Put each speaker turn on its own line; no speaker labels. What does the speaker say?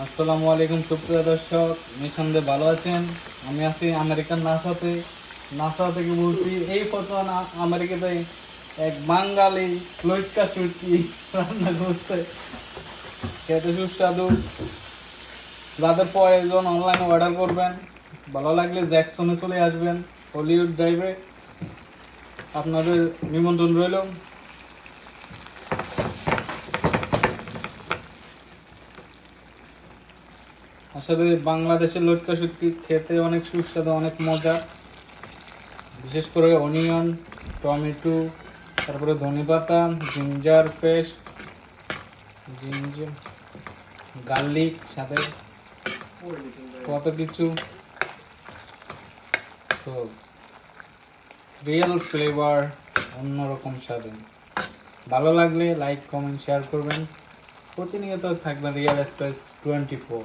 আসসালামু আলাইকুম সুপ্রিয় দর্শক, নিঃসন্দেহে ভালো আছেন? আমি আছি আমেরিকান নাসাতে। নাসা থেকে বলছি? এই প্রথম আমেরিকাতে এক বাঙালি লইটকা সুটকি রান্না করছে। খেতে সুস্বাদু। যাদের প্রয়োজন অনলাইনে অর্ডার করবেন। ভালো লাগলে জ্যাকসনে চলে আসবেন, হলিউড ড্রাইভে আপনাদের নিমন্ত্রণ রইল। আসলে বাংলাদেশের লটকা শুটকি খেতে অনেক সুস্বাদু, অনেক মজা। বিশেষ করে অনিয়ন, টমেটো, তারপরে ধনেপাতা, জিঞ্জার পেস্ট, জিঞ্জার, গার্লিক, সাথে কত কিছু। তো রিয়েল ফ্লেভার অন্যরকম স্বাদে। ভালো লাগলে লাইক কমেন্ট শেয়ার করবেন। প্রতিনিয়ত থাকবেন রিয়েল স্পেস টোয়েন্টি ফোর